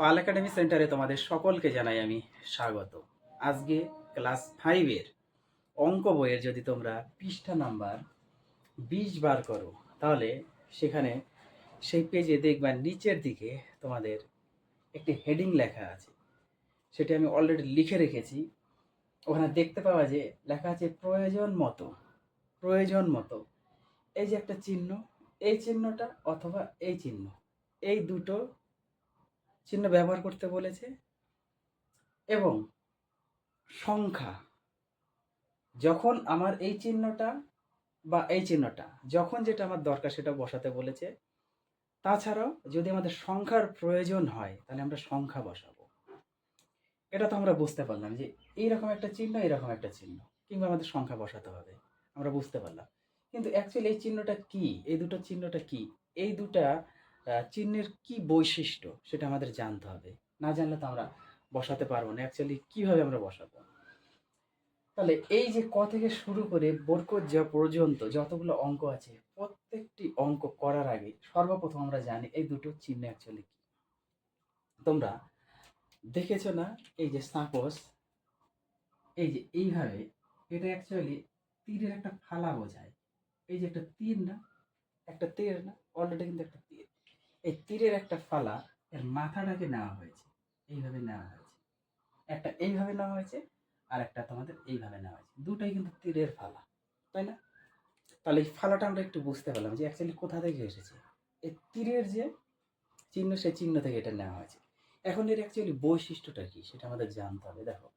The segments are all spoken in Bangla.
পাল একাডেমি সেন্টারে তোমাদের সকলকে জানাই আমি স্বাগত। আজকে ক্লাস ফাইভের অঙ্ক বইয়ের যদি তোমরা পৃষ্ঠা নাম্বার বিশ বার করো, তাহলে সেখানে সেই পেজে দেখবা নিচের দিকে তোমাদের একটি হেডিং লেখা আছে। সেটি আমি অলরেডি লিখে রেখেছি। ওখানে দেখতে পাওয়া যে লেখা আছে প্রয়োজন মতো প্রয়োজন মতো। এই যে একটা চিহ্ন, এই চিহ্নটা অথবা এই চিহ্ন, এই দুটো চিহ্ন ব্যবহার করতে বলেছে এবং সংখ্যা। যখন আমার এই চিহ্নটা বা এই চিহ্নটা, যখন যেটা আমার দরকার সেটা বসাতে বলেছে, তাছাড়াও যদি আমাদের সংখ্যার প্রয়োজন হয়, তাহলে আমরা সংখ্যা বসাবো। এটা তো আমরা বুঝতে পারলাম যে এইরকম একটা চিহ্ন এরকম একটা চিহ্ন, কিংবা আমাদের সংখ্যা বসাতে হবে। আমরা বুঝতে পারলাম। কিন্তু অ্যাকচুয়ালি এই চিহ্নটা কি? এই দুটো চিহ্নটা কি? এই দুটা চিহ্নের কি বৈশিষ্ট্য সেটা আমাদের জানতে হবে। না জানলে তো আমরা বসাতে পারব না। অ্যাকচুয়ালি কীভাবে আমরা বসাবো? তাহলে এই যে ক থেকে শুরু করে বরকত যা পর্যন্ত যতগুলো অঙ্ক আছে, প্রত্যেকটি অঙ্ক করার আগে সর্বপ্রথম আমরা জানি এই দুটো চিহ্ন অ্যাকচুয়ালি কি। তোমরা দেখেছ না এই যে সাপোজ, এই যে এইভাবে এটা অ্যাকচুয়ালি তীরের একটা ফালা বোঝায়। এই যে একটা তীর না, একটা তীর না অলরেডি কিন্তু একটা তীর। এই তীরের একটা ফালা এর মাথাটাকে নেওয়া হয়েছে। এইভাবে নেওয়া হয়েছে। একটা এইভাবে নেওয়া হয়েছে আর একটা তোমাদের এইভাবে নেওয়া হয়েছে। দুটাই কিন্তু তীরের ফালা, তাই না? তাহলে এই ফালাটা আমরা একটু বুঝতে পারলাম যে অ্যাকচুয়ালি কোথা থেকে এসেছে। এই তীরের যে চিহ্ন, সেই চিহ্ন থেকে এটা নেওয়া হয়েছে। এখন এর অ্যাকচুয়ালি বৈশিষ্ট্যটা কি সেটা আমাদের জানতে হবে। দেখো,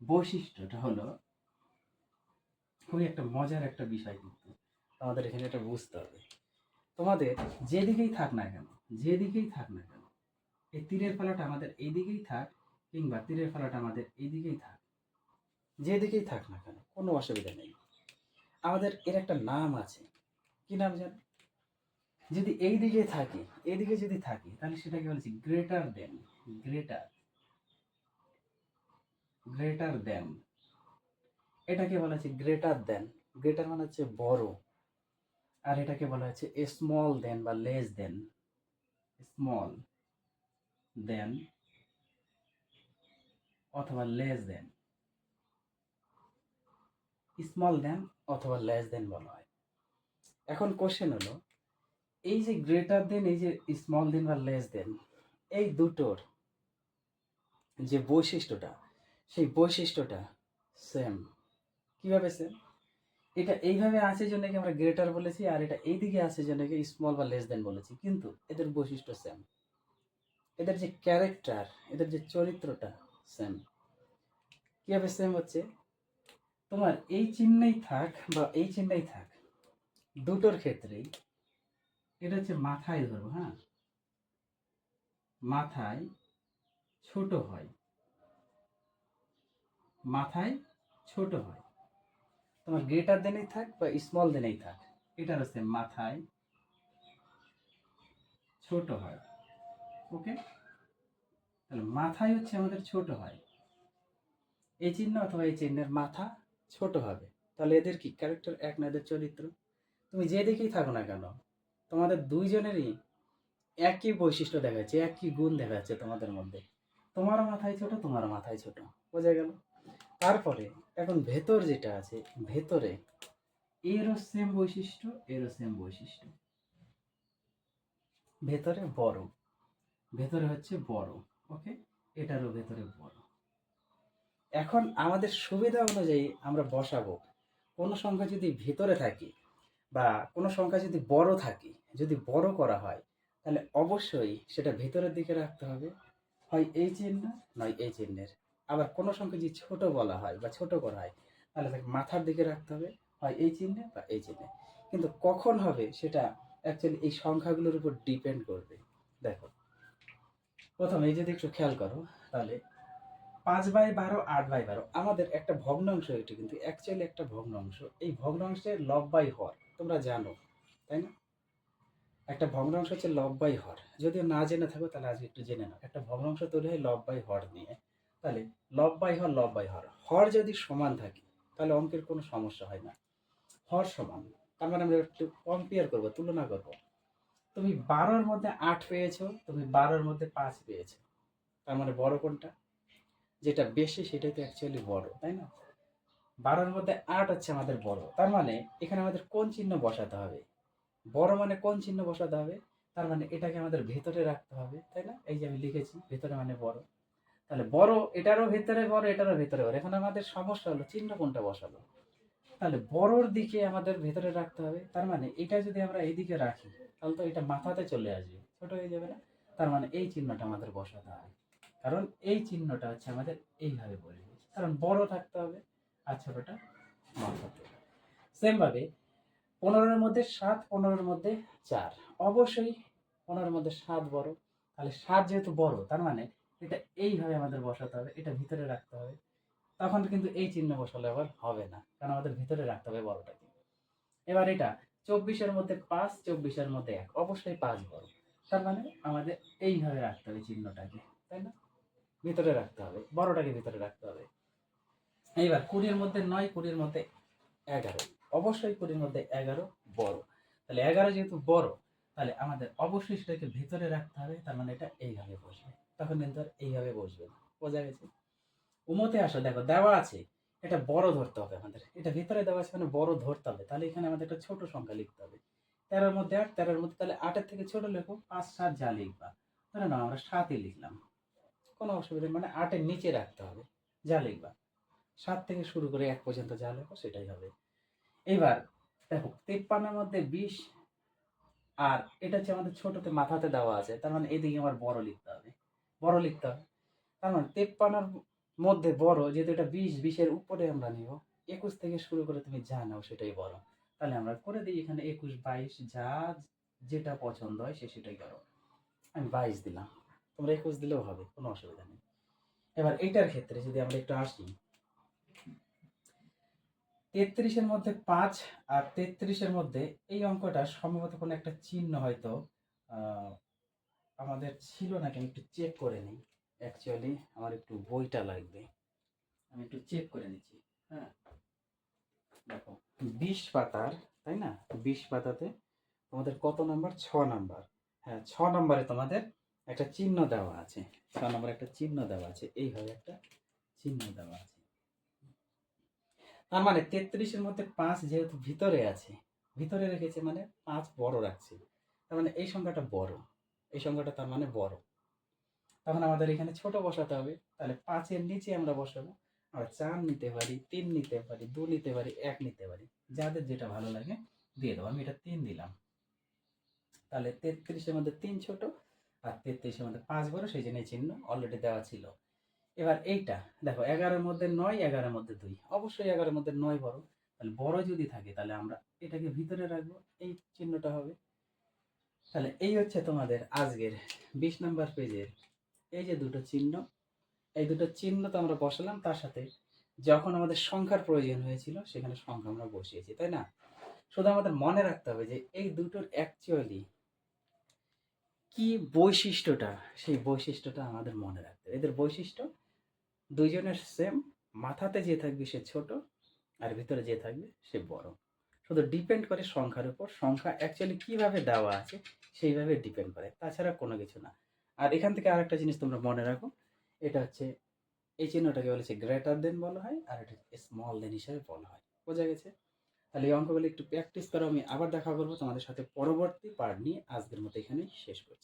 বৈশিষ্ট্যটা হলো খুবই একটা মজার একটা বিষয় কিন্তু আমাদের এখানে এটা বুঝতে হবে। তোমাদের যেদিকেই থাক না কেন, যেদিকেই থাক না কেন, এই তীরের ফালাটা আমাদের এইদিকেই থাক কিংবা তীরের ফালাটা আমাদের এইদিকেই থাক, যেদিকেই থাক না কেন, কোনো অসুবিধা নেই। আমাদের এর একটা নাম আছে। কি নাম জানো যদি এই দিকে থাকি, এইদিকে যদি থাকি, তাহলে সেটাকে বলছি greater than greater greater than এটাকে বলা হচ্ছে গ্রেটার দেন গ্রেটার মানে হচ্ছে বড়। আর এটাকে বলা হচ্ছে স্মল দেন বা লেস দেন স্মল দেন অথবা লেস দেন স্মল দেন অথবা লেস দেন বলা হয়। এখন কোশ্চেন হলো, এই যে গ্রেটার দেন এই যে স্মল দেন বা লেস দেন এই দুটোর যে বৈশিষ্ট্যটা, সেই বৈশিষ্ট্যটা সেম কীভাবে সেম এটা এইভাবে আছে জন্য কি আমরা গ্রেটার বলেছি, আর এটা এইদিকে আছে জন্য কি স্মল বা লেস দেন বলেছি। কিন্তু এদের বৈশিষ্ট্য সেম এদের যে ক্যারেক্টার এদের যে চরিত্রটা সেম কীভাবে সেম হচ্ছে? তোমার এই চিহ্নেই থাক বা এই চিহ্নেই থাক, দুটোর ক্ষেত্রেই এটা হচ্ছে মাথায় ধরবো হ্যাঁ? মাথায় ছোট হয়। মাথায় ছোট হয়। তোমার গ্রেটার দেনেই থাক বা স্মল দেনেই থাক, এটার হচ্ছে মাথায় ছোট হয় ওকে তাহলে মাথায় হচ্ছে আমাদের ছোট হয়, এই চিহ্ন অথবা এই চিহ্নের মাথা ছোট হবে, তাহলে এদের কি ক্যারেক্টার এক না এদের চরিত্র? তুমি যে যেদিকেই থাকো না কেন, তোমাদের দুইজনেরই একই বৈশিষ্ট্য দেখা যাচ্ছে, একই গুণ দেখা যাচ্ছে তোমাদের মধ্যে, তোমারও মাথায় ছোট, তোমারও মাথায় ছোট, বোঝা গেল? তারপরে এখন ভেতর যেটা আছে, ভেতরে এরও সেম বৈশিষ্ট্য, এরও সেম বৈশিষ্ট্য। ভেতরে বড়, ভেতরে হচ্ছে বড় ওকে এটারও ভেতরে বড়। এখন আমাদের সুবিধা অনুযায়ী আমরা বসাবো। কোনো সংখ্যা যদি ভেতরে থাকে বা কোনো সংখ্যা যদি বড় থাকে, যদি বড় করা হয়, তাহলে অবশ্যই সেটা ভেতরের দিকে রাখতে হবে। হয় এই চিহ্ন, নয় এই চিহ্নের। আবার কোনো সংখ্যা যদি ছোট বলা হয় বা ছোট করা হয়, তাহলে তাকে মাথার দিকে রাখতে হবে, হয় এই চিহ্নে বা এই চিহ্নে। কিন্তু কখন হবে সেটা অ্যাকচুয়ালি এই সংখ্যাগুলোর উপর ডিপেন্ড করবে। দেখো, প্রথমে এই যদি একটু খেয়াল করো, তাহলে পাঁচ বাই বারো, আট বাই বারো, আমাদের একটা ভগ্নাংশ এটি কিন্তু অ্যাকচুয়ালি একটা ভগ্নাংশ এই ভগ্নাংশের লব বাই হর, তোমরা জানো, তাই না? একটা ভগ্নাংশ হচ্ছে লব বাই হর। যদিও না জেনে থাকো, তাহলে আজকে একটু জেনে নাও। একটা ভগ্নাংশ তৈরি হয় লব বাই হর নিয়ে। তাহলে লব বাই হর, লব বাই হর। হর যদি সমান থাকে, তাহলে অঙ্কের কোনো সমস্যা হয় না। হর সমান। তার মানে আমরা একটু কম্পেয়ার করব, তুলনা করব। তুমি বারোর মধ্যে আট পেয়েছ, তুমি বারোর মধ্যে পাঁচ পেয়েছ। তার মানে বড় কোনটা? যেটা বেশি সেটাই তো অ্যাকচুয়ালি বড়, তাই না? বারোর মধ্যে আট হচ্ছে আমাদের বড়। তার মানে এখানে আমাদের কোন চিহ্ন বসাতে হবে? বড় মানে কোন চিহ্ন বসাতে হবে? তার মানে এটাকে আমাদের ভেতরে রাখতে হবে, তাই না? এই যে আমি লিখেছি, ভেতরে মানে বড়। তাহলে বড়, এটারও ভেতরে বড়, এটারও ভেতরে বড়। এখন আমাদের সমস্যা হলো, চিহ্ন কোনটা বসাবো? তাহলে বড়র দিকে আমাদের ভেতরে রাখতে হবে। তার মানে এটা যদি আমরা এইদিকে রাখি, তাহলে তো এটা মাথাতে চলে আসবে। ছোট হয়ে যাবে না? তার মানে এই চিহ্নটা আমাদের বসাতে হবে। কারণ এই চিহ্নটা হচ্ছে আমাদের এইভাবে বসবে কারণ বড় থাকতে হবে আর ছোটটা মাথাতে সেম ভাবে পনেরোর মধ্যে সাত, পনেরোর মধ্যে চার। অবশ্যই পনেরোর মধ্যে সাত বড়। তাহলে সাত যেহেতু বড়, তার মানে এটা এইভাবে আমাদের বসাতে হবে, এটা ভিতরে রাখতে হবে। তখন কিন্তু এই চিহ্ন বসালে আবার হবে না, কারণ আমাদের ভিতরে রাখতে হবে বড়টাকে এবার এটা, চব্বিশের মধ্যে পাঁচ, চব্বিশের মধ্যে এক, অবশ্যই পাঁচ বড়। তার মানে আমাদের এইভাবে রাখতে হবে চিহ্নটাকে, তাই না? ভিতরে রাখতে হবে, বড়টাকে ভিতরে রাখতে হবে। এইবার কুড়ির মধ্যে নয়, কুড়ির মধ্যে এগারো, অবশ্যই কুড়ির মধ্যে এগারো বড়। তাহলে এগারো যেহেতু বড়, তাহলে আমাদের অবশ্যই সেটাকে ভিতরে রাখতে হবে, তার মানে এটা এইভাবে বসবে। তখন কিন্তু আর এইভাবে বসবে না। বোঝা গেছে? উমতে আসো, দেখো দেওয়া আছে। এটা বড় ধরতে হবে আমাদের। এটা ভিতরে দেওয়া আছে মানে বড় ধরতে হবে। তাহলে এখানে আমাদের একটা ছোট সংখ্যা লিখতে হবে। তেরোর মধ্যে আট, তেরোর মধ্যে তাহলে আটের থেকে ছোট লেখো। পাঁচ, সাত যা লিখবা। ধরে না আমরা সাতই লিখলাম। কোনো অসুবিধা মানে আটের নিচে রাখতে হবে। যা লিখবা। সাত থেকে শুরু করে এক পর্যন্ত যা লেখো সেটাই হবে। এবার দেখো, তেপ্পান্নের মধ্যে বিশ আর এটা হচ্ছে আমাদের ছোটতে মাথাতে দেওয়া আছে। তার মানে এদিকে আমার বড় লিখতে হবে। বড় লিখতে হবে। তার মানে তেপ্পান্নর মধ্যে বড়, যেহেতু এটা বিশ, বিশের উপরে আমরা নিব, একুশ থেকে শুরু করে তুমি যা নাও সেটাই বড়। তাহলে আমরা করে দিই এখানে একুশ, বাইশ, যা যেটা পছন্দ হয় সে সেটাই করো। আমি বাইশ দিলাম, তোমরা একুশ দিলেও হবে, কোনো অসুবিধা নেই। এবার এইটার ক্ষেত্রে যদি আমরা একটু আসি, তেত্রিশের মধ্যে পাঁচ আর তেত্রিশের মধ্যে এই অঙ্কটা সম্ভবত কোনো একটা চিহ্ন হয়তো আমাদের ছিল নাকি আমি একটু চেক করে নিই। অ্যাকচুয়ালি আমার একটু বইটা লাগবে। আমি একটু চেক করে নিচ্ছি। হ্যাঁ। দেখো, বিশ পাতার, তাই না? বিশ পাতাতে তোমাদের কত নাম্বার ছ নাম্বার হ্যাঁ ছ নাম্বারে তোমাদের একটা চিহ্ন দেওয়া আছে। ছ নম্বরে একটা চিহ্ন দেওয়া আছে। এইভাবে একটা চিহ্ন দেওয়া আছে। তার মানে তেত্রিশের মধ্যে পাঁচ যেহেতু ভিতরে আছে, ভিতরে রেখেছে মানে পাঁচ বড় রাখছে। তার মানে এই সংখ্যাটা বড়। এই সংখ্যাটা তার মানে বড়। তখন আমাদের এখানে ছোট বসাতে হবে, তাহলে পাঁচের নিচে আমরা বসাবো। আমরা চার নিতে পারি, তিন নিতে পারি, দু নিতে পারি, এক নিতে পারি। যাদের যেটা ভালো লাগে দিয়ে দেবো। আমি এটা তিন দিলাম। তাহলে তেত্রিশের মধ্যে তিন ছোট আর তেত্রিশের মধ্যে পাঁচ বড়, সেই জন্য চিহ্ন অলরেডি দেওয়া ছিল। এবার এইটা, দেখো, এগারোর মধ্যে নয়, এগারোর মধ্যে দুই। অবশ্যই এগারোর মধ্যে নয় বড়। তাহলে বড় যদি থাকে, তাহলে আমরা এটাকে ভিতরে রাখব। এই চিহ্নটা হবে তাহলে এই হচ্ছে তোমাদের আজকের বিশ নাম্বার পেজের এই যে দুটো চিহ্ন, এই দুটো চিহ্ন তো আমরা বসালাম, তার সাথে যখন আমাদের সংখ্যার প্রয়োজন হয়েছিল সেখানে সংখ্যা আমরা বসিয়েছি, তাই না? শুধু আমাদের মনে রাখতে হবে যে এই দুটোর অ্যাকচুয়ালি কি বৈশিষ্ট্যটা, সেই বৈশিষ্ট্যটা আমাদের মনে রাখতে হবে। এদের বৈশিষ্ট্য, দুইজনের সেম মাথাতে যে থাকবে সে ছোট, আর ভিতরে যে থাকবে সে বড়। শুধু ডিপেন্ড করে সংখ্যার উপর। সংখ্যা অ্যাকচুয়ালি কীভাবে দেওয়া আছে, সেইভাবে ডিপেন্ড করে। তাছাড়া কোনো কিছু না। আর এখান থেকে আরেকটা জিনিস তোমরা মনে রাখো, এটা হচ্ছে, এই চিহ্নটাকে বলেছে গ্রেটার দেন বলা হয়, আর এটা স্মল দেন হিসাবে বলা হয়। বোঝা গেছে? তাহলে এই অঙ্কগুলো একটু প্র্যাকটিস করো, আমি আবার দেখা করব তোমাদের সাথে পরবর্তী পার্ট নিয়ে। আজকের মতো এখানেই শেষ করছি।